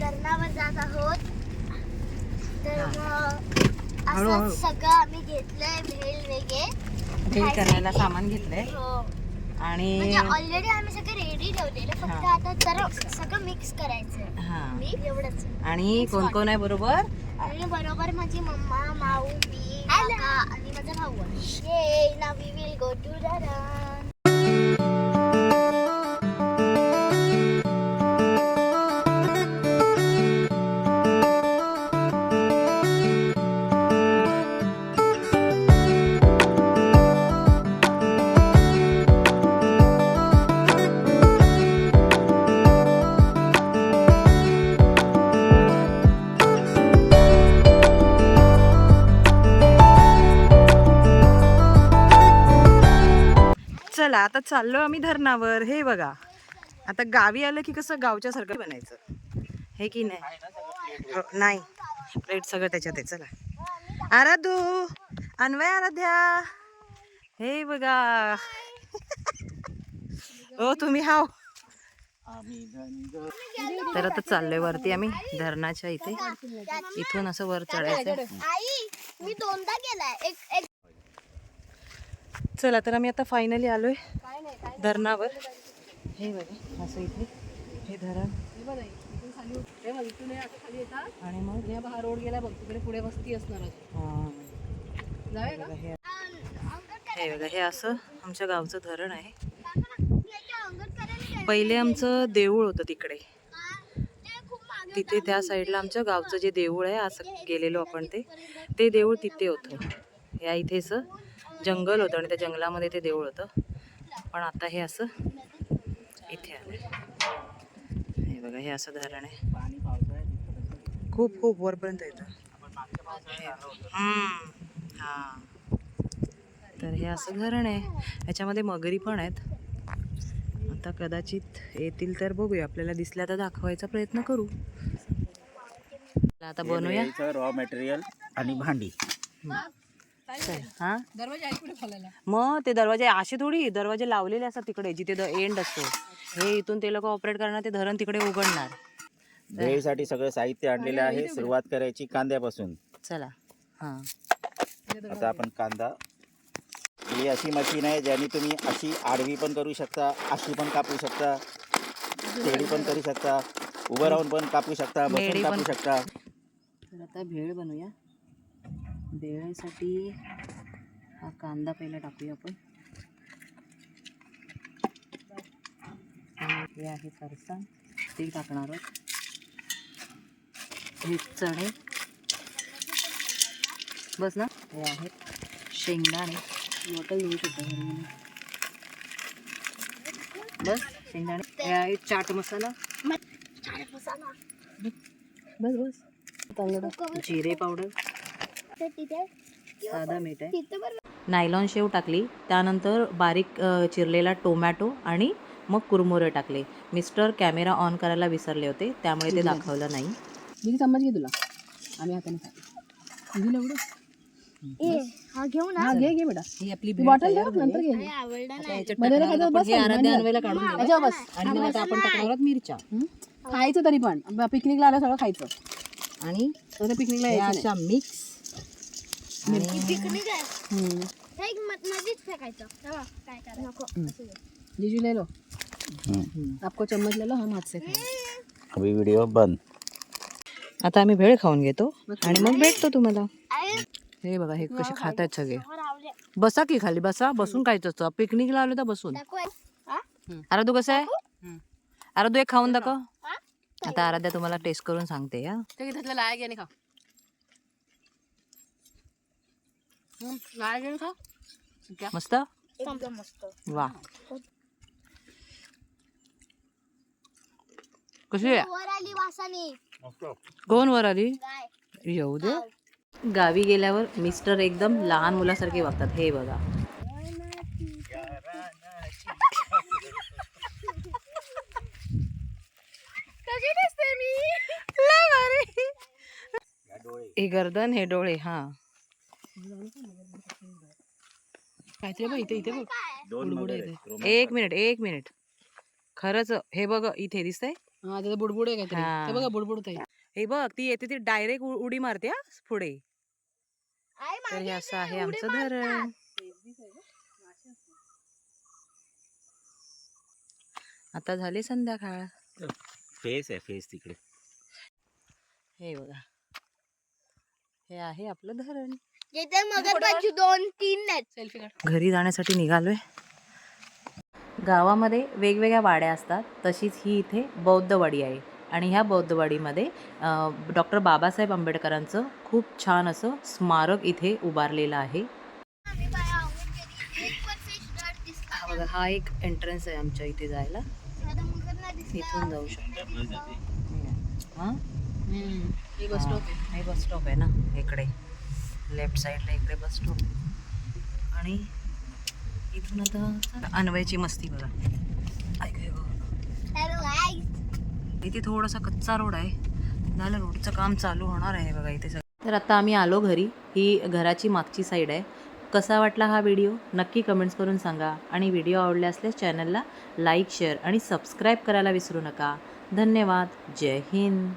धरणावर जात आहोत. तर मग. असं सगळं आम्ही घेतलंय भेल वेगे भेल करायला सामान घेतलंय. हो. आणि म्हणजे ऑलरेडी आम्ही सगळं रेडी ठेवलेलं. फक्त. आता तर सगळं मिक्स करायचं हा. मी एवढंच. आणि कोण कोण आहे बरोबर? आणि बरोबर माझी मम्मा माऊ मी आणि माझा चला आता चाललो आम्ही धरणावर. हे बघा. आता गावी आलं की कसं गावच्या सारखं बनायचं. हे की नाही? हो, नाही. प्लेट सगळं त्याच्यात आहे. चला. आराधू अन्वय आराध्या. हे बघा. हो तुम्ही हाव. तर आता चाललोय वरती आम्ही धरणाच्या इथे. इथून असं वर चढायचं. मी दोनदा गेलाय. चला तर आम्ही आता फायनली आलोय धरणावर. हे बघा असं इथे. हे धरण. आणि मग? हा रोड गेला बघ तिकडे पुढे वस्ती असणार हे. बघा हे. असं आमच्या गावचं धरण आहे. पहिले आमचं देऊळ होतं तिकडे. तिथे त्या साईडला आमच्या गावचं जे देऊळ आहे असं गेलेलो आपण ते. ते देऊळ तिथे होतं. या इथेच जंगल होतं आणि त्या जंगलामध्ये ते देऊळ होतं. पण आता हे असं इथे आलं हे बघा हे असं धरण आहे. खूप खूप वरपर्यंत येतं. हा. तर हे असं धरण आहे. ह्याच्यामध्ये मगरी पण आहेत. आता कदाचित येतील तर बघूया. आपल्याला दिसल्या तर दाखवायचा प्रयत्न करू. आता बनवूया. रॉ मटेरियल आणि भांडी. हा? मग ते दरवाजे असे थोडी दरवाजे लावलेले असतात तिकडे जिथे एंड असतो. हे इथून ते लोक ऑपरेट करणार ते धरण तिकडे उघडणार. भेळीसाठी सगळं साहित्य आणलेलं आहे सुरुवात करायची कांद्यापासून. चला हा. आता आपण कांदा. ही अशी मशीन आहे ज्याने तुम्ही अशी आडवी पण करू शकता अशी पण कापू शकता तेडी पण करू शकता उभं राहून पण कापू शकता बसून पण. कापू शकता. आता भेळ बनवूया. भेळसाठी हा कांदा पहिला टाकूया आपण. हे आहे फरसाण. ते टाकणार आहोत. हे चणे. बस ना. हे आहेत शेंगदाणे. बॉटल घेऊ शकतो बस शेंगदाणे. हे आहे चाट मसाला. बस बस. जिरे पावडर. तिथे? साधा मीठ आहे. तिथे बरं नायलॉन शेव टाकली त्यानंतर बारीक चिरलेला टोमॅटो आणि मग कुरमुरे टाकले. मिस्टर कॅमेरा ऑन करायला विसरले होते त्यामुळे ते दाखवलं नाही. चम्मच घे तुला. आम्ही हाताने खातो. दिलं एवढं? ए हा घेऊ ना. हा घे घे बेटा. ही आपली ती बॉटल घे नंतर घे. आवडला नाही. मध्ये खायचं बस आराध्या अन्वयला काढून दिलं. त्याच्यावर बस. आणि मग आता आपण टाकणार आहोत मिरच्या. हं? खायचं तरी पण. पिकनिकला आलं सगळं खायचं. आणि पिकनिकला यायचं मिक्स जीजू ले लो. हम्म. आपको चम्मच ले लो हम हाथ से खाएं अभी व्हिडिओ बंद. आता आम्ही भेळ खाऊन घेतो आणि मग भेटतो तुम्हाला. हे बघा हे कसे खात आहेत सगळे. बसा की खाली बसा. बसून खायचं असतं पिकनिकला आलो तर बसून. आहे. हा? आराधू कसं आहे? हं. आराधू एक खाऊन दाखव. हा? आता आराध्या तुम्हाला टेस्ट करून सांगते या ते घेतलं लाया घे आणि खा हं, लाया घे आणि खा क्या? मस्त? एकदम मस्त. वा. कशी कोण वर आली? येऊ दे. गावी. गेल्यावर मिस्टर एकदम लहान मुलासारखे वागतात. हे बघा. हे गर्दन हे डोळे हा. काहीतरी बघ इथे इथे बघ. एक मिनिट एक मिनिट. खरंच हे बघ इथे दिसतंय. हा त्याचं बुडबुड आहे काहीतरी. बघा बुडबुड आहे हे बघ ती येते ती डायरेक्ट उडी मारते हा पुढे. तर हे असं आहे आमचं धरण. आता झाली संध्याकाळ. फेस आहे फेस तिकडे. हे बघा. हे आहे आपलं धरण. जिथे मगरमच्छ दोन तीन आहेत. सेल्फी काढ. घरी जाण्यासाठी निघालोय. गावामध्ये वेगवेगळ्या वाड्या असतात. तशीच ही इथे बौद्धवाडी आहे. आणि ह्या बौद्धवाडीमध्ये डॉक्टर बाबासाहेब आंबेडकरांचं खूप छान असं स्मारक इथे उभारलेलं आहे. हा बघा हा एक एंट्रन्स आहे आमच्या इथे जायला. इथून जाऊ शकतो. हां? ही बस स्टॉप आहे. हे बस स्टॉप आहे ना इकडे. लेफ्ट साईडला इकडे बस स्टॉप आणि इथून आता अन्वयची मस्ती बघा. ऐक. इथे थोडासा कच्चा रोड आहे. झालं रोडचं काम चालू होणार आहे बघा इथे सगळं. तर आता आम्ही आलो घरी. ही घराची मागची साईड आहे. कसा वाटला हा व्हिडिओ नक्की कमेंट्स करून सांगा. आणि व्हिडिओ आवडले असल्यास चॅनलला लाईक शेअर आणि सबस्क्राईब करायला विसरू नका. धन्यवाद. जय हिंद.